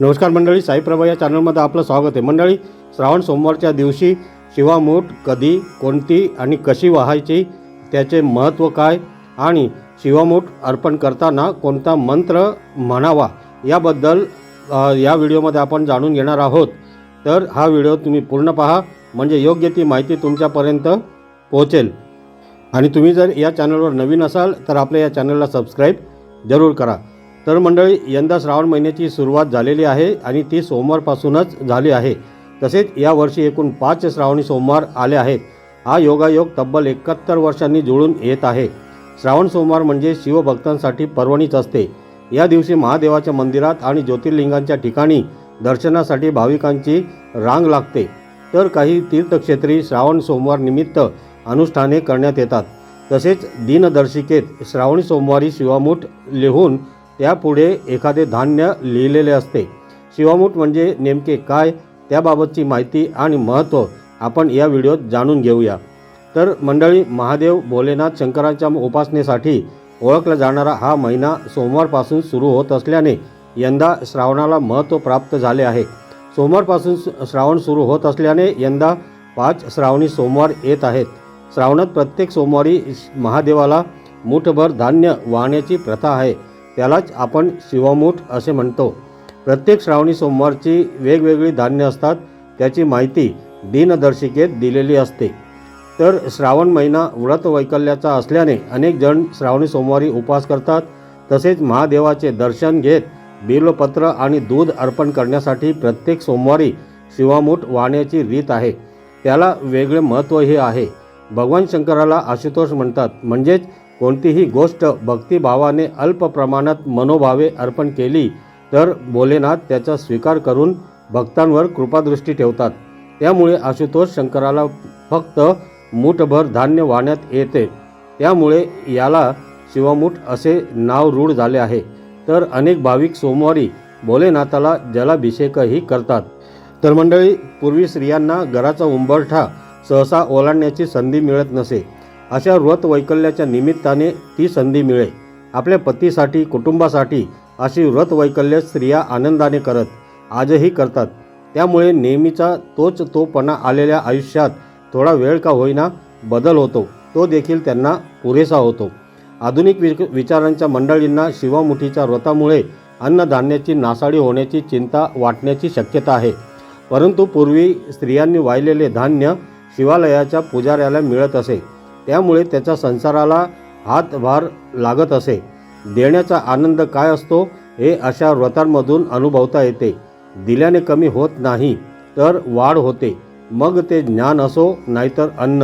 नमस्कार मंडळी साईप्रभा या चॅनलमध्ये आपलं स्वागत आहे. मंडळी श्रावण सोमवारच्या दिवशी शिवामूठ कधी कोणती आणि कशी वाहायची त्याचे महत्त्व काय आणि शिवामूठ अर्पण करताना कोणता मंत्र म्हणावा याबद्दल या व्हिडिओमध्ये आपण जाणून घेणार आहोत. तर हा व्हिडिओ तुम्ही पूर्ण पहा म्हणजे योग्य ती माहिती तुमच्यापर्यंत पोहोचेल. आणि तुम्ही जर या चॅनलवर नवीन असाल तर आपल्या या चॅनलला सबस्क्राईब जरूर करा. तर मंडळी यंदा श्रावण महिन्याची सुरुवात झालेली आहे आणि ती सोमवारपासूनच झाली आहे. तसेच यावर्षी एकूण पाच श्रावणी सोमवार आले आहेत. हा योगायोग तब्बल एकाहत्तर वर्षांनी जुळून येत आहे. श्रावण सोमवार म्हणजे शिवभक्तांसाठी पर्वणीच असते. या दिवशी महादेवाच्या मंदिरात आणि ज्योतिर्लिंगांच्या ठिकाणी दर्शनासाठी भाविकांची रांग लागते. तर काही तीर्थक्षेत्री श्रावण सोमवार निमित्त अनुष्ठाने करण्यात येतात. तसेच दिनदर्शिकेत श्रावणी सोमवारी शिवामूठ लिहून त्यापुढे एखादे धान्य लिहिलेले असते. शिवामूठ म्हणजे नेमके काय? त्याबाबतची माहिती आणि महत्त्व आपण या व्हिडिओत जाणून घेऊया. तर मंडळी महादेव भोलेनाथ शंकराच्या उपासनेसाठी ओळखला जाणारा हा महिना सोमवारपासून सुरू होत असल्याने यंदा श्रावणाला महत्त्व प्राप्त झाले आहे. सोमवारपासून श्रावण सुरू होत असल्याने यंदा पाच श्रावणी सोमवार येत आहेत. श्रावणात प्रत्येक सोमवारी महादेवाला मुठभर धान्य वाहण्याची प्रथा आहे. त्यालाच आपण शिवमूठ असे म्हणतो. प्रत्येक श्रावणी सोमवारची वेगवेगळी धान्य असतात. त्याची माहिती दिनदर्शिकेत दिलेली असते. तर श्रावण महिना व्रत वैकल्याचा असल्याने अनेक जण श्रावणी सोमवारी उपवास करतात. तसेच महादेवाचे दर्शन घेत बिलपत्र आणि दूध अर्पण करण्यासाठी प्रत्येक सोमवारी शिवामूठ वाहण्याची रीत आहे. त्याला वेगळे महत्त्वही आहे. भगवान शंकराला आशुतोष म्हणतात. म्हणजेच कोणतीही गोष्ट भक्तिभावाने अल्प प्रमाणात मनोभावे अर्पण केली तर भोलेनाथ त्याचा स्वीकार करून भक्तांवर कृपादृष्टी ठेवतात. त्यामुळे आशुतोष शंकराला फक्त मूठभर धान्य वाहण्यात येते. त्यामुळे याला शिवमूठ असे नाव रूढ झाले आहे. तर अनेक भाविक सोमवारी भोलेनाथाला जलाभिषेकही करतात. तर मंडळी पूर्वी स्त्रियांना घराचा उंबरठा सहसा ओलांडण्याची संधी मिळत नसे. अशा व्रत वैकल्याच्या निमित्ताने ती संधी मिळे. आपल्या पतीसाठी कुटुंबासाठी अशी व्रत वैकल्य स्त्रिया आनंदाने करत आजही करतात. त्यामुळे नेहमीचा तोच तोपणा आलेल्या आयुष्यात थोडा वेळ का होईना बदल होतो. तो देखील त्यांना पुरेसा होतो. आधुनिक वि विचारांच्या मंडळींना शिवामुठीच्या व्रतामुळे अन्नधान्याची नासाडी होण्याची चिंता वाटण्याची शक्यता आहे. परंतु पूर्वी स्त्रियांनी वाहिलेले धान्य शिवालयाच्या पुजाऱ्याला मिळत असे. त्यामुळे त्याच्या संसाराला हातभार लागत असे. देण्याचा आनंद काय असतो हे अशा व्रतांमधून अनुभवता येते. दिल्याने कमी होत नाही तर वाढ होते. मग ते ज्ञान असो नाहीतर अन्न.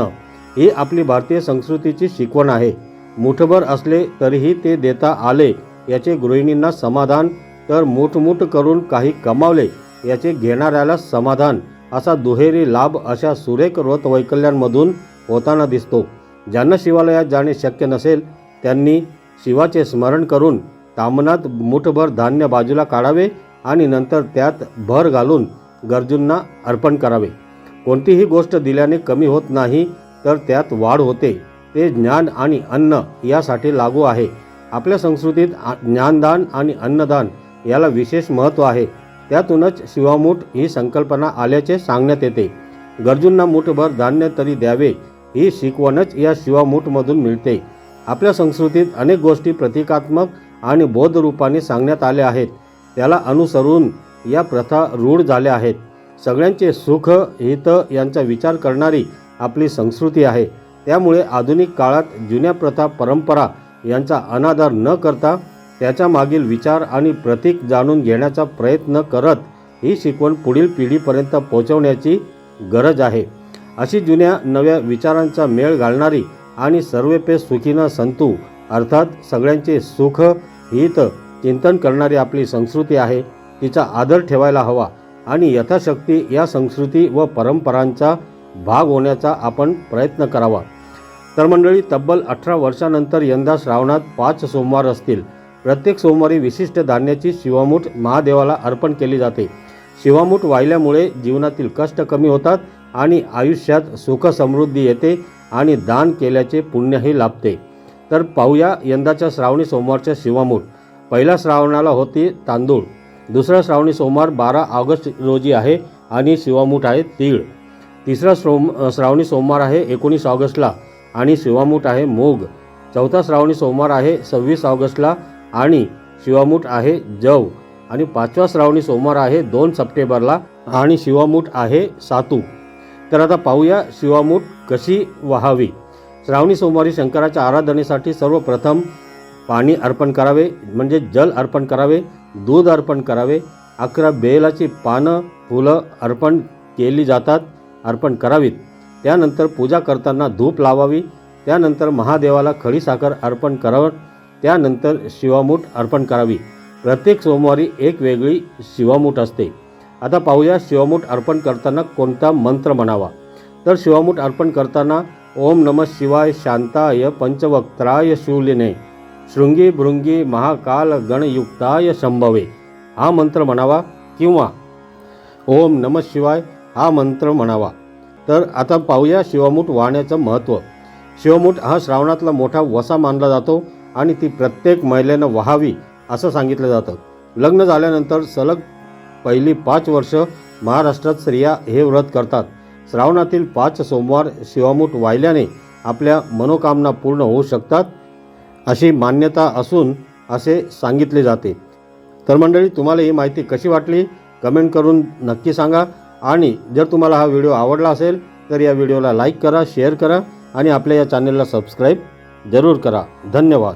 ही आपली भारतीय संस्कृतीची शिकवण आहे. मुठभर असले तरीही ते देता आले याचे गृहिणींना समाधान. तर मुठमुठ करून काही कमावले याचे घेणाऱ्याला समाधान. असा दुहेरी लाभ अशा सुरेख व्रत वैकल्यांमधून होताना दिसतो. ज्यांना शिवालयात जाणे शक्य नसेल त्यांनी शिवाचे स्मरण करून तामनात मुठभर धान्य बाजूला काढावे आणि नंतर त्यात भर घालून गरजूंना अर्पण करावे. कोणतीही गोष्ट दिल्याने कमी होत नाही तर त्यात वाढ होते. ते ज्ञान आणि अन्न यासाठी लागू आहे. आपल्या संस्कृतीत ज्ञानदान आणि अन्नदान याला विशेष महत्त्व आहे. त्यातूनच शिवामूठ ही संकल्पना आल्याचे सांगण्यात येते. गरजूंना मुठभर धान्य तरी द्यावे ही शिकवणच या शिवामूठमधून मिळते. आपल्या संस्कृतीत अनेक गोष्टी प्रतिकात्मक आणि बौद्ध रूपाने सांगण्यात आल्या आहेत. त्याला अनुसरून या प्रथा रूढ झाल्या आहेत. सगळ्यांचे सुख हित यांचा विचार करणारी आपली संस्कृती आहे. त्यामुळे आधुनिक काळात जुन्या प्रथा परंपरा यांचा अनादर न करता त्याच्या मागील विचार आणि प्रतीक जाणून घेण्याचा प्रयत्न करत ही शिकवण पुढील पिढीपर्यंत पोहोचवण्याची गरज आहे. अशी जुन्या नव्या विचारांचा मेळ घालणारी आणि सर्वेपे सुखीनं संतू अर्थात सगळ्यांचे सुख हित चिंतन करणारी आपली संस्कृती आहे तिचा आदर ठेवायला हवा आणि यथाशक्ती या संस्कृती व परंपरांचा भाग होण्याचा आपण प्रयत्न करावा. तर मंडळी तब्बल अठरा वर्षानंतर यंदा श्रावणात पाच सोमवार असतील. प्रत्येक सोमवारी विशिष्ट धान्याची शिवामूठ महादेवाला अर्पण केली जाते. शिवामूठ वाहिल्यामुळे जीवनातील कष्ट कमी होतात आणि आयुष्यात सुख समृद्धी येते आणि दान केल्याचे पुण्यही लाभते. तर पाहूया यंदाच्या श्रावणी सोमवारच्या शिवामूठ. पहिल्या श्रावणाला होती तांदूळ. दुसरा श्रावणी सोमवार बारा ऑगस्ट रोजी आहे आणि शिवामूठ आहे तीळ. तिसरा सोम श्रावणी सोमवार आहे एकोणीस ऑगस्टला आणि शिवामूठ आहे मोग. चौथा श्रावणी सोमवार आहे सव्वीस ऑगस्टला आणि शिवामूठ आहे जव. आणि पाचवा श्रावणी सोमवार आहे दोन सप्टेंबरला आणि शिवामूठ आहे सातू. तर आता पाहूया शिवामूठ कशी व्हावी. श्रावणी सोमवारी शंकराच्या आराधनेसाठी सर्वप्रथम पाणी अर्पण करावे म्हणजे जल अर्पण करावे दूध अर्पण करावे अकरा बेलाची पानं फुलं अर्पण केली जातात अर्पण करावीत. त्यानंतर पूजा करताना धूप लावावी त्यानंतर महादेवाला खडी साखर अर्पण करावं त्यानंतर शिवामूठ अर्पण करावी. प्रत्येक सोमवारी एक वेगळी शिवामूठ असते. आता पाहूया शिवमूठ अर्पण करताना कोणता मंत्र म्हणावा. तर शिवमूठ अर्पण करताना ओम नम शिवाय शांताय पंचवक्त्राय शूलिने शृंगी भृंगी महाकाल गणयुक्ताय संभवे हा मंत्र म्हणावा किंवा ओम नम शिवाय हा मंत्र म्हणावा. तर आता पाहूया शिवमूठ वाहण्याचं महत्त्व शिवमूठ हा श्रावणातला मोठा वसा मानला जातो आणि ती प्रत्येक महिलेनं व्हावी असं सांगितलं जातं. लग्न झाल्यानंतर सलग पहिली पाच वर्ष महाराष्ट्रात स्त्रिया हे व्रत करतात. श्रावणातील पाच सोमवार शिवामूठ वाहिल्याने आपल्या मनोकामना पूर्ण होऊ शकतात अशी मान्यता असून असे सांगितले जाते. तर मंडळी तुम्हाला ही माहिती कशी वाटली? कमेंट करून नक्की सांगा. आणि जर तुम्हाला हा व्हिडिओ आवडला असेल तर या व्हिडिओला लाईक करा शेअर करा आणि आपल्या या चॅनलला सबस्क्राईब जरूर करा. धन्यवाद.